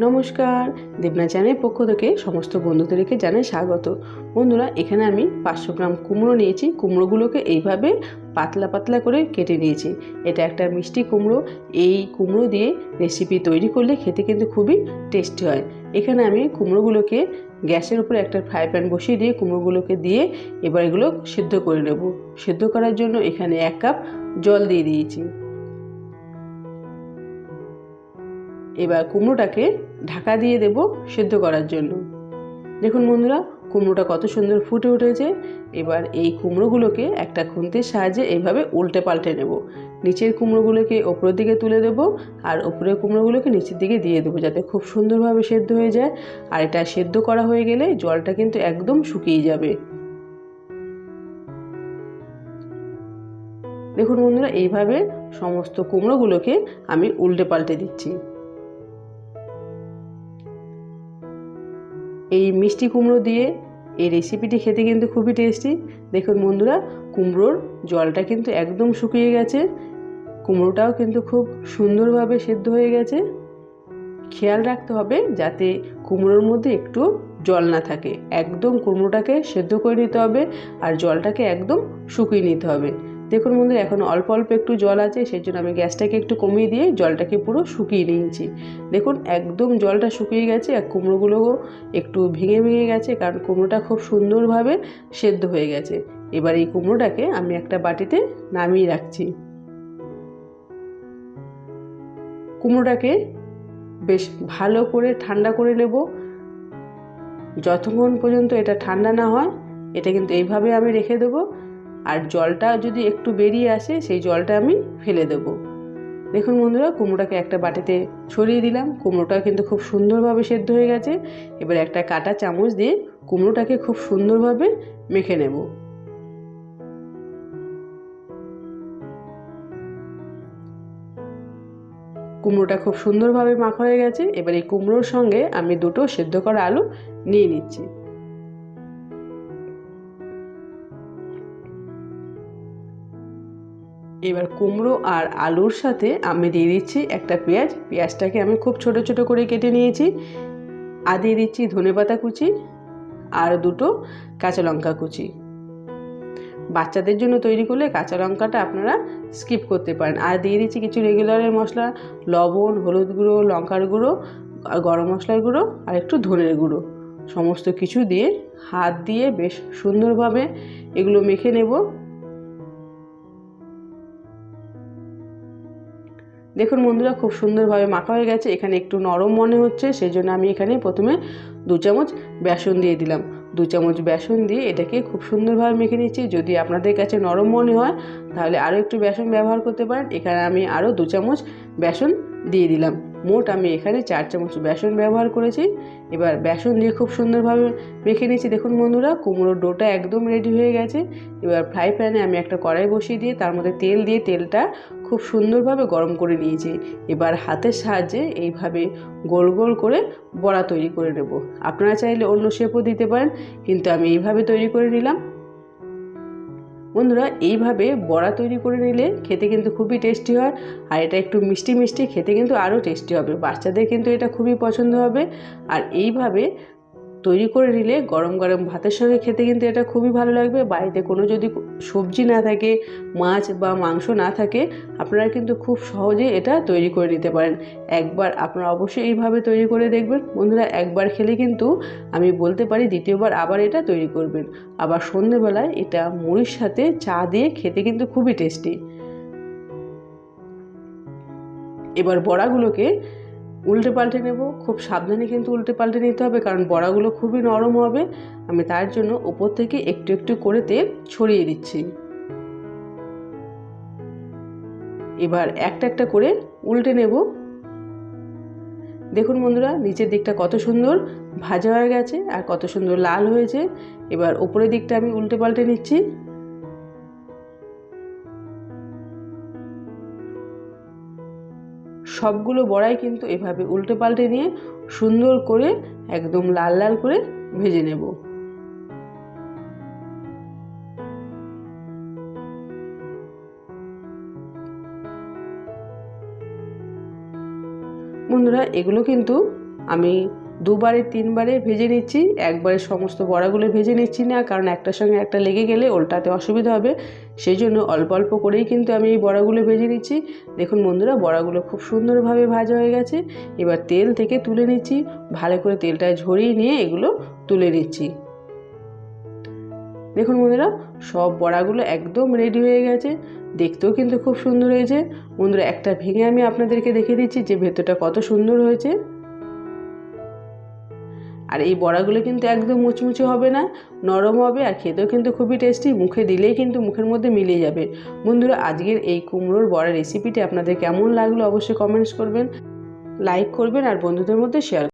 নমস্কার। দেবনা চ্যানেলের পক্ষ থেকে সমস্ত বন্ধুদেরকে জানাই স্বাগত। বন্ধুরা, এখানে আমি পাঁচশো গ্রাম কুমড়ো নিয়েছি। কুমড়োগুলোকে এইভাবে পাতলা পাতলা করে কেটে নিয়েছি। এটা একটা মিষ্টি কুমড়ো। এই কুমড়ো দিয়ে রেসিপি তৈরি করলে খেতে কিন্তু খুবই টেস্টি হয়। এখানে আমি কুমড়োগুলোকে গ্যাসের উপরে একটা ফ্রাই প্যান বসিয়ে দিয়ে কুমড়োগুলোকে দিয়ে এবার এগুলো সিদ্ধ করে নেব। সিদ্ধ করার জন্য এখানে এক কাপ জল দিয়ে দিয়েছি। এবার কুমড়োটাকে ঢাকা দিয়ে দেব সেদ্ধ করার জন্য। দেখুন বন্ধুরা, কুমড়োটা কত সুন্দর ফুটে উঠেছে। এবার এই কুমড়োগুলোকে একটা খুন্তির সাহায্যে এইভাবে উল্টে পাল্টে নেব। নিচের কুমড়োগুলোকে ওপরের দিকে তুলে দেব আর ওপরের কুমড়োগুলোকে নিচের দিকে দিয়ে দেবো যাতে খুব সুন্দরভাবে সেদ্ধ হয়ে যায়। আর এটা সেদ্ধ করা হয়ে গেলে জলটা কিন্তু একদম শুকিয়ে যাবে। দেখুন বন্ধুরা, এইভাবে সমস্ত কুমড়োগুলোকে আমি উল্টে পাল্টে দিচ্ছি। এই মিষ্টি কুমড়ো দিয়ে এই রেসিপিটি খেতে কিন্তু খুবই টেস্টি দেখুন বন্ধুরা, কুমড়োর জলটা কিন্তু একদম শুকিয়ে গেছে। কুমড়োটাও কিন্তু খুব সুন্দরভাবে সেদ্ধ হয়ে গেছে। খেয়াল রাখতে হবে যাতে কুমড়োর মধ্যে একটু জল না থাকে। একদম কুমড়োটাকে সেদ্ধ করে নিতে হবে আর জলটাকে একদম শুকিয়ে নিতে হবে। দেখুন বন্ধু এখন অল্প অল্প একটু জল আছে, সেই জন্য আমি গ্যাসটাকে একটু কমিয়ে দিয়ে জলটাকে পুরো শুকিয়ে নিয়েছি। দেখুন, একদম জলটা শুকিয়ে গেছে, আর কুমড়োগুলোও একটু ভেঙে ভেঙে গেছে, কারণ কুমড়োটা খুব সুন্দরভাবে সেদ্ধ হয়ে গেছে। এবার এই কুমড়োটাকে আমি একটা বাটিতে নামিয়ে রাখছি। কুমড়োটাকে বেশ ভালো করে ঠান্ডা করে নেব। যতক্ষণ পর্যন্ত এটা ঠান্ডা না হয়, এটা কিন্তু এইভাবে আমি রেখে দেবো। আর জলটা যদি একটু বেরিয়ে আসে, সেই জলটা আমি ফেলে দেবো। দেখুন বন্ধুরা, কুমড়োটাকে একটা বাটিতে ছড়িয়ে দিলাম। কুমড়োটা কিন্তু খুব সুন্দরভাবে সেদ্ধ হয়ে গেছে। এবার একটা কাটা চামচ দিয়ে কুমড়োটাকে খুব সুন্দরভাবে মেখে নেব। কুমড়োটা খুব সুন্দরভাবে মাখা হয়ে গেছে। এবার এই কুমড়োর সঙ্গে আমি দুটো সেদ্ধ করা আলু নিয়ে নিচ্ছি। এবার কুমড়ো আর আলুর সাথে আমি দিয়ে দিচ্ছি একটা পেঁয়াজ। পেঁয়াজটাকে আমি খুব ছোট ছোট করে কেটে নিয়েছি। আর দিয়ে দিচ্ছি ধনে পাতা কুচি আর দুটো কাঁচা লঙ্কা কুচি। বাচ্চাদের জন্য তৈরি করলে কাঁচা লঙ্কাটা আপনারা স্কিপ করতে পারেন। আর দিয়ে দিচ্ছি কিছু রেগুলারের মশলা, লবণ, হলুদ গুঁড়ো, লঙ্কার গুঁড়ো, আর গরম মশলার গুঁড়ো আর একটু ধনের গুঁড়ো। সমস্ত কিছু দিয়ে হাত দিয়ে বেশ সুন্দরভাবে এগুলো মেখে নেব। দেখুন বন্ধুরা, খুব সুন্দরভাবে মাখা হয়ে গেছে। এখানে একটু নরম মনে হচ্ছে সেই জন্য আমি এখানে প্রথমে দু চামচ বেসন দিয়ে দিলাম। দু চামচ বেসন দিয়ে এটাকে খুব সুন্দরভাবে মেখে নিচ্ছি। যদি আপনাদের কাছে নরম মনে হয়, তাহলে আরও একটু বেসন ব্যবহার করতে পারেন। এখানে আমি আরও দু চামচ বেসন দিয়ে দিলাম। মোট আমি এখানে চার চামচ বেসন ব্যবহার করেছি। এবার বেসন দিয়ে খুব সুন্দরভাবে মেখে নিয়েছি। দেখুন বন্ধুরা, কুমড়োর ডোটা একদম রেডি হয়ে গেছে। এবার ফ্রাই প্যানে আমি একটা কড়াই বসিয়ে দিয়ে, তার মধ্যে তেল দিয়ে তেলটা খুব সুন্দরভাবে গরম করে নিয়েছি। এবার হাতের সাহায্যে এইভাবে গোল গোল করে বড়া তৈরি করে নেব। আপনারা চাইলে অন্য শেপও দিতে পারেন, কিন্তু আমি এইভাবে তৈরি করে নিলাম। বন্ধুরা, এইভাবে বড়া তৈরি করে নিলে খেতে কিন্তু খুবই টেস্টি হয়। আর এটা একটু মিষ্টি মিষ্টি খেতে কিন্তু আরও টেস্টি হবে। বাচ্চাদের কিন্তু এটা খুবই পছন্দ হবে। আর এইভাবে তৈরি করে নিলে গরম গরম ভাতের সঙ্গে খেতে কিন্তু এটা খুবই ভালো লাগবে। বাড়িতে কোনো যদি সবজি না থাকে, মাছ বা মাংস না থাকে, আপনারা কিন্তু খুব সহজে এটা তৈরি করে নিতে পারেন। একবার আপনারা অবশ্যই এইভাবে তৈরি করে দেখবেন। বন্ধুরা, একবার খেলে কিন্তু আমি বলতে পারি দ্বিতীয়বার আবার এটা তৈরি করবেন। আবার সন্ধেবেলায় এটা মুড়ির সাথে চা দিয়ে খেতে কিন্তু খুবই টেস্টি। এবার বড়াগুলোকে উল্টে পাল্টে নেব, খুব সাবধানে কিন্তু উল্টে পাল্টে নিতে হবে, কারণ বড়াগুলো খুবই নরম হবে। আমি তার জন্য ওপর থেকে একটু একটু করে তেল ছড়িয়ে দিচ্ছি। এবার একটা একটা করে উল্টে নেব। দেখুন বন্ধুরা, নিচের দিকটা কত সুন্দর ভাজা হয়ে গেছে আর কত সুন্দর লাল হয়েছে। এবার ওপরের দিকটা আমি উল্টে পাল্টে নিচ্ছি। সবগুলো বড়াই কিন্তু এভাবে উল্টে পাল্টে নিয়ে সুন্দর করে একদম লাল লাল করে ভেজে নেব। বন্ধুরা, এগুলো কিন্তু আমি দুবারে, তিনবারে ভেজে নিচ্ছি। একবারে সমস্ত বড়াগুলো ভেজে নিচ্ছি না, কারণ একটার সঙ্গে একটা লেগে গেলে ওলটাতে অসুবিধা হবে। সেই জন্য অল্প অল্প করেই কিন্তু আমি এই বড়াগুলো ভেজে নিচ্ছি। দেখুন বন্ধুরা, বড়াগুলো খুব সুন্দরভাবে ভাজা হয়ে গেছে। এবার তেল থেকে তুলে নিচ্ছি। ভালো করে তেলটা ঝরিয়ে নিয়ে এগুলো তুলে নিচ্ছি। দেখুন বন্ধুরা, সব বড়াগুলো একদম রেডি হয়ে গেছে। দেখতেও কিন্তু খুব সুন্দর হয়েছে। বন্ধুরা, একটা ভেঙে আমি আপনাদেরকে দেখিয়ে দিচ্ছি যে ভেতরটা কত সুন্দর হয়েছে। আর এই বড়াগুলো কিন্তু একদম মুচমুচে হবে না, নরম হবে আর খেতেও কিন্তু খুবই টেস্টি মুখে দিলেই কিন্তু মুখের মধ্যে মিলিয়ে যাবে। বন্ধুরা, আজকের এই কুমড়োর বড়া রেসিপিটি আপনাদের কেমন লাগল অবশ্যই কমেন্টস করবেন লাইক করবেন আর বন্ধুদের মধ্যে শেয়ার